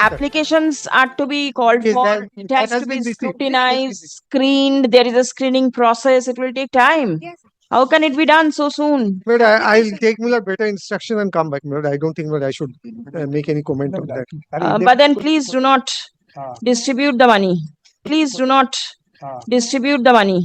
applications are to be called Yes, for, that- it that has has to been be received. Yes, yes, scrutinized, yes. screened, there is a screening process, it will take time. Yes. How can it be done so soon? But I, I'll take Miller better instruction and come back, Miller. I don't think that I should uh, make any comment on that. Uh, but then please do not distribute the money. Please do not distribute the money.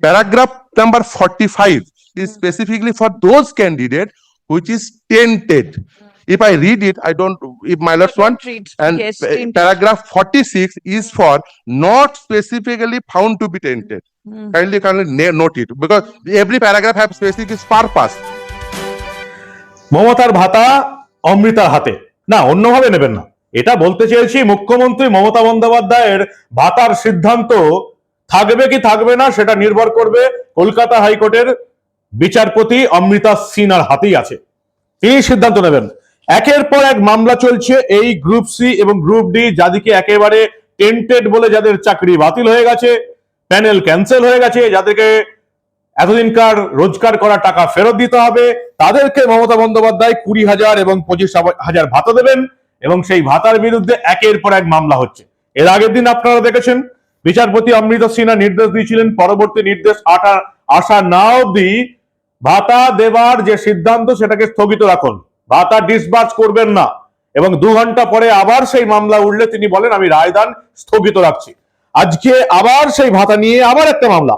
paragraph number forty-five is specifically for those candidate which is tainted. If I read it, I don't, if my want, Treat- and yes, pa- paragraph forty-six is for not specifically found to be tainted. Hmm. Kindly, kindly note it, because every paragraph have specific purpose. মমতার ভাতা অমৃতার হাতে না অন্যভাবে নেবেন না এটা বলতে চেয়েছি মুখ্যমন্ত্রী মমতা বন্দ্যোপাধ্যায়ের ভাতার সিদ্ধান্ত থাকবে কি থাকবে না সেটা নির্ভর করবে কলকাতা হাইকোর্টের বিচারপতি অমৃতা সিনহার হাতেই আছে তিনি সিদ্ধান্ত নেবেন একের পর এক মামলা চলছে এই গ্রুপ সি এবং গ্রুপ ডি যাদেরকে একেবারে টেন্টেড বলে যাদের চাকরি বাতিল হয়ে গেছে প্যানেল ক্যান্সেল হয়ে গেছে, যাদেরকে এতদিনকার রোজগার করা টাকা ফেরত দিতে হবে, তাদেরকে মমতা বন্দ্যোপাধ্যায় কুড়ি হাজার এবং পঁচিশ হাজার ভাতা দেবেন এবং সেই ভাতার বিরুদ্ধে একের পর এক মামলা হচ্ছে। এর আগের দিন আপনারা দেখেছেন, বিচারপতি অমৃত সিনহা নির্দেশ দিয়েছিলেন, পরবর্তী নির্দেশ আটা আসা না অবধি ভাতা দেবার যে সিদ্ধান্ত সেটাকে স্থগিত রাখুন। ভাতা ডিসবার্স করবেন না। এবং দু ঘণ্টা পরে আবার সেই মামলা উঠলে তিনি বলেন, আমি রায়দান স্থগিত রাখছি। আজকে আবার সেই ভাতা নিয়ে আবার একটা মামলা।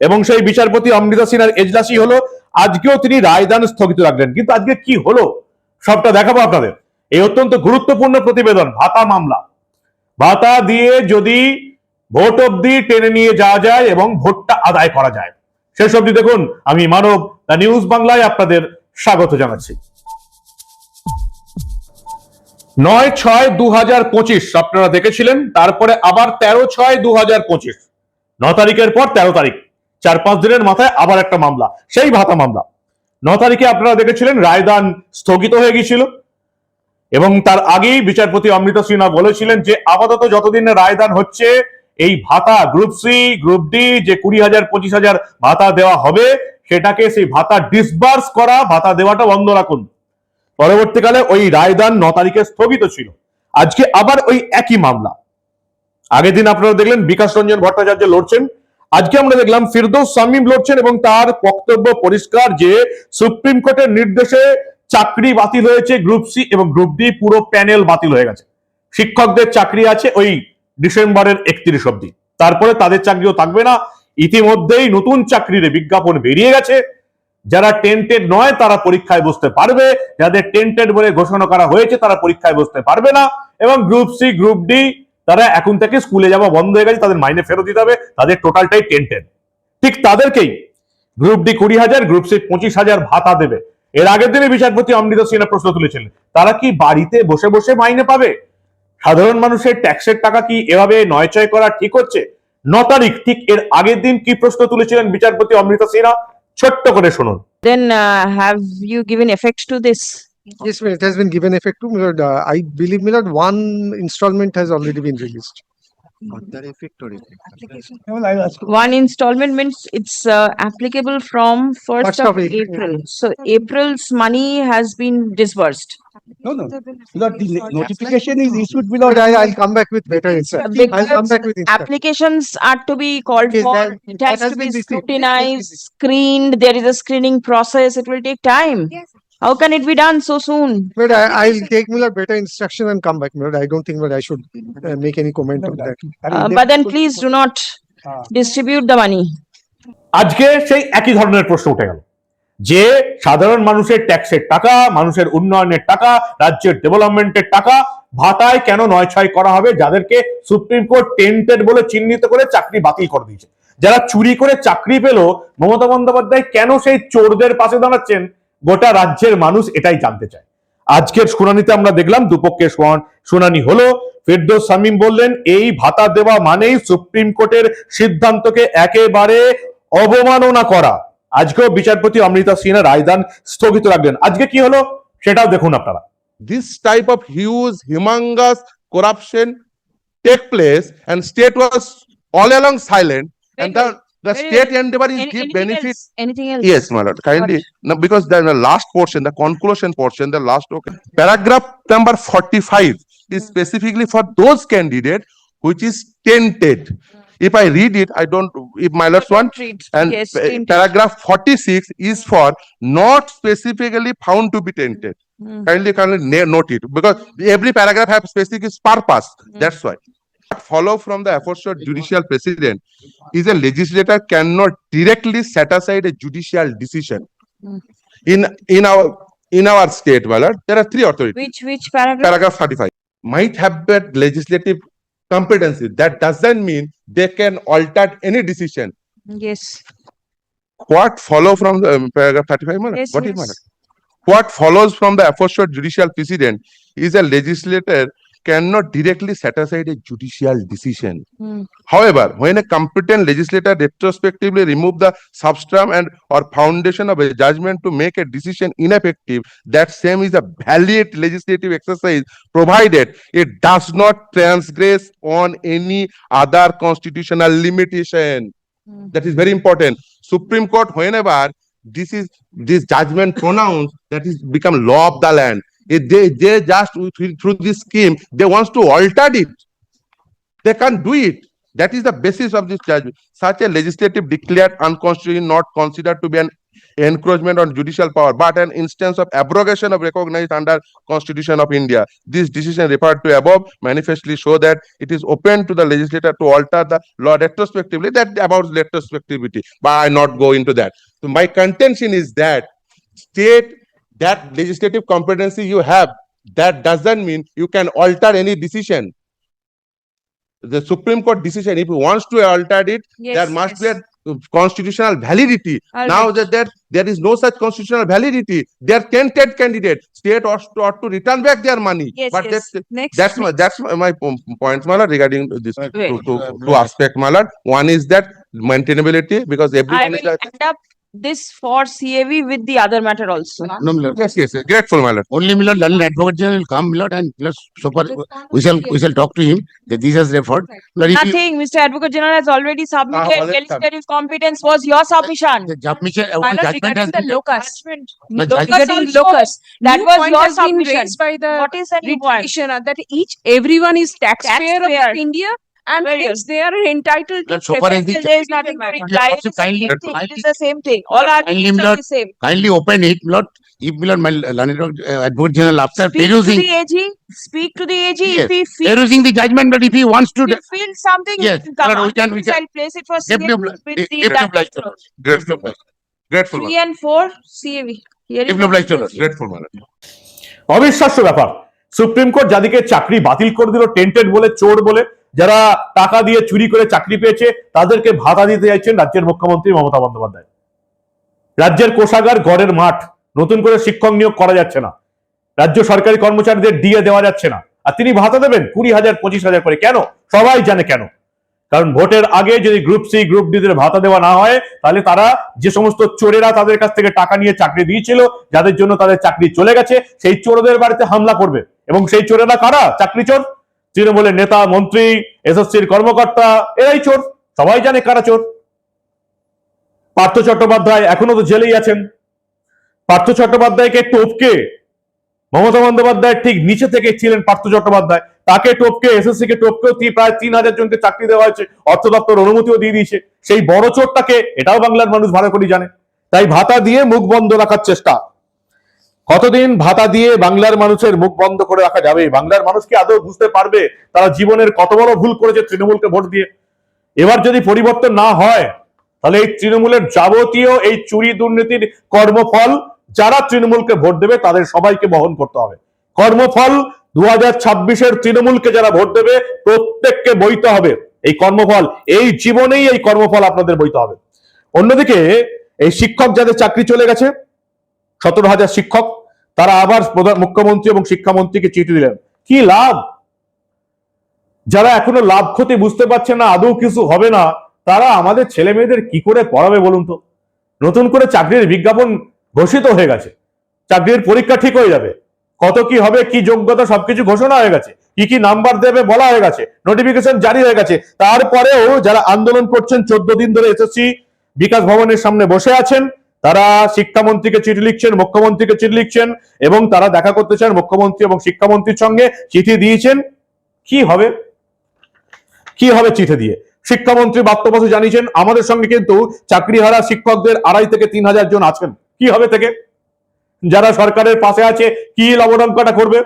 এবং সেই বিচারপতি অমৃতা সিনহার এজলাসি হলো, আজকেও তিনি রায়দান স্থগিত রাখলেন। কিন্তু আজকে কি হলো? সবটা দেখাবো আপনাদের। এই অত্যন্ত গুরুত্বপূর্ণ প্রতিবেদন, ভাতা মামলা। ভাতা দিয়ে যদি ভোট অব্দি টেনে নিয়ে যাওয়া যায় এবং ভোটটা আদায় করা যায়। অব্দি দেখুন, আমি মানব দ্য নিউজ বাংলায় আপনাদের স্বাগত জানাচ্ছি। নয় ছয় দু হাজার পঁচিশ। আপনারা দেখেছিলেন, তারপরে আবার তেরো ছয় দু হাজার পঁচিশ। ন তারিখের পর তেরো তারিখ, চার পাঁচ দিনের মাথায় আবার একটা মামলা, সেই ভাতা মামলা। ন তারিখে আপনারা দেখেছিলেন, রায়দান স্থগিত হয়ে গিয়েছিল। এবং তার আগেই বিচারপতি অমৃত সিনহা বলেছিলেন যে, আপাতত যতদিন রায়দান হচ্ছে, এই ভাতা গ্রুপ সি, গ্রুপ ডি, যে কুড়ি হাজার, পঁচিশ হাজার ভাতা দেওয়া হবে, সেটাকে সেই ভাতা ডিসবার্স করা, ভাতা দেওয়াটা বন্ধ রাখুন। পরবর্তীকালে ওই রায়দান ন তারিখে স্থগিত ছিল। আজকে আবার ওই একই মামলা। আগের দিন আপনারা দেখলেন বিকাশ রঞ্জন ভট্টাচার্য লড়ছেন। আজকে আমরা দেখলাম ফিরদৌস সামিম লড়ছেন এবং তার বক্তব্য পরিষ্কার যে সুপ্রিম কোর্টের নির্দেশে চাকরি বাতিল হয়েছে গ্রুপ সি এবং গ্রুপ ডি, পুরো প্যানেল বাতিল হয়ে গেছে। শিক্ষকদের চাকরি আছে ওই ডিসেম্বরের একত্রিশ অব্দি তারপরে তাদের চাকরিও থাকবে না। ইতিমধ্যেই নতুন চাকরির বিজ্ঞাপন বেরিয়ে গেছে। যারা টেন্টেড নয়, তারা পরীক্ষায় বসতে পারবে। যাদের টেন্টেড বলে ঘোষণা করা হয়েছে, তারা পরীক্ষায় বসতে পারবে না। এবং গ্রুপ সি গ্রুপ ডি তারা এখন থেকে স্কুলে যাওয়া বন্ধ হয়ে গেছে, তাদের মাইনে ফেরত দিতে হবে। তাদের টোটালটাই টেন্টেড ঠিক তাদেরকেই গ্রুপ ডি কুড়ি হাজার গ্রুপ সি পঁচিশ হাজার ভাতা দেবে। এর আগের দিনে বিচারপতি অমৃত সিনহা প্রশ্ন তুলেছিলেন, তারা কি বাড়িতে বসে বসে মাইনে পাবে? সাধারণ মানুষের ট্যাক্সের টাকা কি এভাবে নয় নয়চয় করা ঠিক হচ্ছে? ন তারিখ, ঠিক এর আগের দিন কি প্রশ্ন তুলেছিলেন বিচারপতি অমৃত সিনহা? ছোট্ট করে শুনুন Then uh, have you given effect to this? Yes, Miller, it has been given effect to Miller. Uh, I believe Miller, one installment has already been released. One installment means it's uh, applicable from first First of of April. April. So April's money has been disbursed. No, no, because the no- notification is issued below. But I, I'll come back with better insight. I'll come Because back with insight. applications are to be called Yes, for, that- it that has has to been be received. Yes, yes, scrutinized, yes. screened, there is a screening process, it will take time. Yes. How can it be done so soon? But I, I'll take Miller better instruction and come back, Miller. I don't think that I should uh, make any comment on that. Uh, but then please do not Ah. distribute the money. আজকে সেই একই ধরনের প্রশ্ন উঠে গেল যে সাধারণ মানুষের ট্যাক্সের টাকা, মানুষের উন্নয়নের টাকা, রাজ্যের ডেভেলপমেন্টের টাকা ভাতায় কেন নয় ছয় করা হবে? যাদেরকে সুপ্রিম কোর্ট টেন্টেড বলে চিহ্নিত করে চাকরি বাতিল করে দিয়েছে। যারা চুরি করে চাকরি পেল, মমতা বন্দ্যোপাধ্যায় কেন সেই চোরদের পাশে দাঁড়াচ্ছেন? গোটা রাজ্যের মানুষ এটাই জানতে চায়। আজকের শুনানিতে আমরা দেখলাম, দুপক্ষের শুনানি হলো। ফেরদৌস সামিম বললেন, এই ভাতা দেওয়া মানেই সুপ্রিম কোর্টের সিদ্ধান্তকে একেবারে অবমাননা করা। আজকেও বিচারপতি অমৃতা সিনহা রায়দান স্থগিত রাখলেন আজকে কি হলো সেটাও দেখুন আপনারা This type of huge, humongous corruption take place and state was all along silent and the, the state endeavor is give benefit. else? Anything else? Yes, my lord, kindly, no, because the last portion, the conclusion portion, the last, okay. Paragraph number forty-five is specifically for those candidate which is tainted. If I read it, I don't, if my last one, Treat. and Yes, pa- tainted. paragraph forty-six is for not specifically found to be tainted. Hmm. Kindly, kindly na- note it, because every paragraph have specific purpose, Hmm. that's why. Follow from the aforesaid judicial precedent is a legislator cannot directly set aside a judicial decision. Hmm. In, in our, in our state, my lord, there are three authorities Which, which paragraph? paragraph thirty-five, might have that legislative competency. That doesn't mean they can alter any decision. Yes, What follow from the um, paragraph thirty-five, Madam? yes, What is yes. What follows from the aforesaid judicial precedent is a legislator cannot directly set aside a judicial decision. Hmm. However, when a competent legislator retrospectively remove the substrum and or foundation of a judgment to make a decision ineffective, that same is a valid legislative exercise provided it does not transgress on any other constitutional limitation. Hmm. That is very important. Supreme Court, whenever this is this judgment pronounced, that is become law of the land. They they just through this scheme, they wants to alter it. They can't do it. That is the basis of this judgment. Such a legislative declared unconstitutional not considered to be an encroachment on judicial power, but an instance of abrogation of recognized under Constitution of India. This decision referred to above manifestly show that it is open to the legislator to alter the law retrospectively. That about retrospectivity, but I not go into that. So my contention is that state that legislative competency you have, that doesn't mean you can alter any decision. The Supreme Court decision, if it wants to alter it, there must yes. be a uh, constitutional validity. All Now right. that there, there is no such constitutional validity, they are tainted candidate. State ought to, ought to return back their money. Yes, But yes. that's, Next. that's my, that's my my po- point, Malad, regarding this, to, Wait. to, to aspect, Malad. One is that maintainability, because I everyone is will like, end up this for CAV with the other matter also. No, my lord. yes, yes, yes, grateful, Malad. Only my lord, London Advocate General will come, my lord, and plus super, we shall, we shall talk to him that this has referred. Lord, if you- Nothing, Mr. Advocate General has already submitted, already legislative competence was your submission. The submission, uh, My lord, judgment has regarding the been. locus, The locus Regarding also, locus, that new was point your has been submission. raised by the What is the new writ point? petitioner that each, everyone is taxpayer Taxpayer. of India and hence they are entitled to. So far as the- There is nothing very Yeah, clear. also It is the kindly- same thing. It is the same thing. All arguments are the same. Kindly open it, lord, if my lord, my London uh, Advocate General after Speak to perusing, the AG, speak to the AG Yes. if he feels, perusing the judgment, but if he wants to, if he feels something, he Yes, can come Lord, we can- we can- I'll place it for with the. definitely Grateful, grateful, Three and four, CAV. Here is Definitely Lord. difference. grateful, Malad. অবিশ্বাস্য ব্যাপার supreme court যাদেরকে চাকরি বাতিল করে দিল tainted বলে চোর বলে যারা টাকা দিয়ে চুরি করে চাকরি পেয়েছে, তাদেরকে ভাতা দিতে চাইছেন রাজ্যের মুখ্যমন্ত্রী মমতা বন্দ্যোপাধ্যায়। রাজ্যের কোষাগার গড়ের মাঠ, নতুন করে শিক্ষক নিয়োগ করা যাচ্ছে না। রাজ্য সরকারি কর্মচারীদের দিয়ে দেওয়া যাচ্ছে না। আর তিনি ভাতা দেবেন কুড়ি হাজার, পঁচিশ হাজার করে। কেন? সবাই জানে কেন? কারণ ভোটের আগে যদি গ্রুপ সি, গ্রুপ ডি দের ভাতা দেওয়া না হয়, তাহলে তারা যে সমস্ত চোরেরা তাদের কাছ থেকে টাকা নিয়ে চাকরি দিয়েছিল, যাদের জন্য তাদের চাকরি চলে গেছে, সেই চোরদের বাড়িতে হামলা করবে। এবং সেই চোরেরা কারা? চাকরি চোর। তৃণমূলের নেতা, মন্ত্রী, এসএসসির কর্মকর্তা, এরাই চোর। সবাই জানে কারা চোর। পার্থ চট্টোপাধ্যায় এখনও তো জেলেই আছেন। পার্থ চট্টোপাধ্যায়কে টপকে, মমতা বন্দ্যোপাধ্যায় ঠিক নিচে থেকে ছিলেন পার্থ চট্টোপাধ্যায়। তাকে টপকে এসএসসি কে টপকেও প্রায় তিন হাজার জনকে চাকরি দেওয়া হয়েছে, অর্থ দপ্তর অনুমতিও দিয়ে দিয়েছে। সেই বড় চোরটাকে, এটাও বাংলার মানুষ ভালো করে জানে। তাই ভাতা দিয়ে মুখ বন্ধ রাখার চেষ্টা। কতদিন ভাতা দিয়ে বাংলার মানুষের মুখ বন্ধ করে রাখা যাবে? বাংলার মানুষ কি আদৌ বুঝতে পারবে তারা জীবনের কত বড় ভুল করেছে তৃণমূলকে ভোট দিয়ে? এবার যদি পরিবর্তন না হয়, তাহলে এই তৃণমূলের যাবতীয় এই চুরি দুর্নীতির কর্মফল যারা তৃণমূলকে ভোট দেবে, তাদের সবাইকে বহন করতে হবে। কর্মফল দু হাজার ছাব্বিশের তৃণমূলকে যারা ভোট দেবে, প্রত্যেককে বইতে হবে। এই কর্মফল, এই জীবনেই এই কর্মফল আপনাদের বইতে হবে। অন্যদিকে এই শিক্ষক যাদের চাকরি চলে গেছে সতেরো হাজার শিক্ষক, তারা আবার মুখ্যমন্ত্রী এবং শিক্ষামন্ত্রীকে চিঠি দিলেন। কি লাভ? যারা এখনও লাভ ক্ষতি বুঝতে পারছে না, আদৌ কিছু হবে না, তারা আমাদের ছেলে মেয়েদের কি করে পড়াবে বলুন তো? নতুন করে চাকরির বিজ্ঞাপন ঘোষিত হয়ে গেছে। চাকরির পরীক্ষা ঠিক হয়ে যাবে। কত কি হবে, কি যোগ্যতা, সবকিছু ঘোষণা হয়ে গেছে। কি কি নাম্বার দেবে বলা হয়ে গেছে। নোটিফিকেশন জারি হয়ে গেছে। তারপরেও যারা আন্দোলন করছেন, চোদ্দ দিন ধরে এসএসসি বিকাশ ভবনের সামনে বসে আছেন তারা শিক্ষামন্ত্রীকে চিঠি লিখছেন, মুখ্যমন্ত্রীকে চিঠি লিখছেন এবং তারা দেখা করতে চান মুখ্যমন্ত্রী এবং শিক্ষামন্ত্রীর সঙ্গে চিঠি দিয়েছেন। কি হবে? কি হবে চিঠি দিয়ে? শিক্ষামন্ত্রী বাস্তবত জানিয়েছেন, আমাদের সঙ্গে কিন্তু চাকরিহারা শিক্ষকদের আড়াই থেকে তিন হাজার জন আছেন। কি হবে থেকে? যারা সরকারের পাশে আছে, কি লবডঙ্কাটা করবে?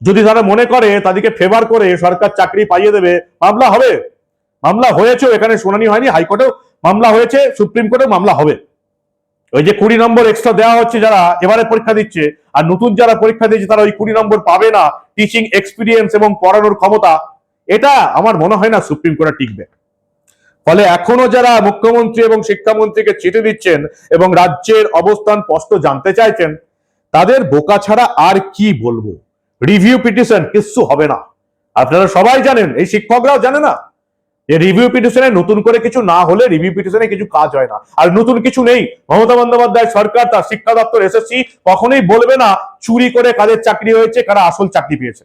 যদি তারা মনে করে, তাদেরকে ফেভার করে সরকার চাকরি পাইয়ে দেবে, মামলা হবে। মামলা হয়েছে এখানে শুনানি হয়নি, হাইকোর্টেও মামলা হয়েছে, সুপ্রিম কোর্টেও মামলা হবে। ওই যে কুড়ি নম্বর এক্সট্রা দেওয়া হচ্ছে যারা, এবারে পরীক্ষা দিচ্ছে, আর নতুন যারা পরীক্ষা দিচ্ছে তারা ওই কুড়ি নম্বর পাবে না টিচিং এক্সপিরিয়েন্স এবং পড়ানোর ক্ষমতা। এটা আমার মনে হয় না সুপ্রিম কোর্টে টিকবে। ফলে এখনও যারা মুখ্যমন্ত্রী এবং শিক্ষামন্ত্রীকে চিঠি দিচ্ছেন এবং রাজ্যের অবস্থান স্পষ্ট জানতে চাইছেন, তাদের বোকা ছাড়া আর কি বলব? রিভিউ পিটিশন কিচ্ছু হবে না। আপনারা সবাই জানেন, এই শিক্ষকরাও জানে না। রিভিউ পিটিশনে নতুন করে কিছু না হলে রিভিউ পিটিশনে কিছু কাজ হয় না। আর নতুন কিছু নেই। মমতা বন্দ্যোপাধ্যায় সরকার, তার শিক্ষা দপ্তর এসএসসি কখনোই বলবে না, চুরি করে কাদের চাকরি হয়েছে, কারা আসল চাকরি পেয়েছে।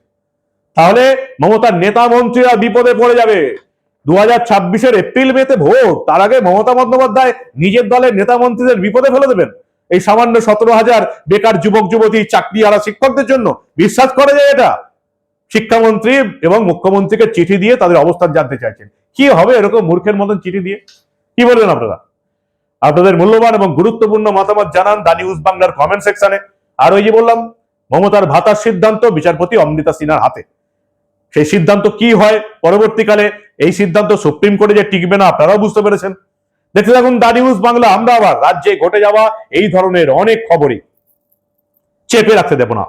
তাহলে মমতার নেতা মন্ত্রীরা বিপদে পড়ে যাবে। দু হাজার ছাব্বিশের এপ্রিল মেতে ভোট, তার আগে মমতা বন্দ্যোপাধ্যায় নিজের দলের নেতা মন্ত্রীদের বিপদে ফেলে দেবেন। এই সামান্য সতেরো হাজার বেকার যুবক, যুবতী, চাকরি হারা শিক্ষকদের জন্য বিশ্বাস করা যায় এটা। শিক্ষামন্ত্রী এবং মুখ্যমন্ত্রীকে চিঠি দিয়ে তাদের অবস্থান জানতে চাইছেন। কি হবে এরকম মূর্খের মতন চিঠি দিয়ে? কি বলবেন আপনারা? আপনাদের মূল্যবান এবং গুরুত্বপূর্ণ মতামত জানান দা নিউজ বাংলার কমেন্ট সেকশনে। আর ওই যে বললাম, মমতার ভাতার সিদ্ধান্ত বিচারপতি অমৃতা সিনহার হাতে। সেই সিদ্ধান্ত কি হয়? পরবর্তীকালে এই সিদ্ধান্ত সুপ্রিম কোর্টে যে টিকবে না, আপনারাও বুঝতে পেরেছেন। দেখতে থাকুন দা নিউজ বাংলা, আমরা আবার রাজ্যে ঘটে যাওয়া এই ধরনের অনেক খবরই। চেপে রাখতে দেব না।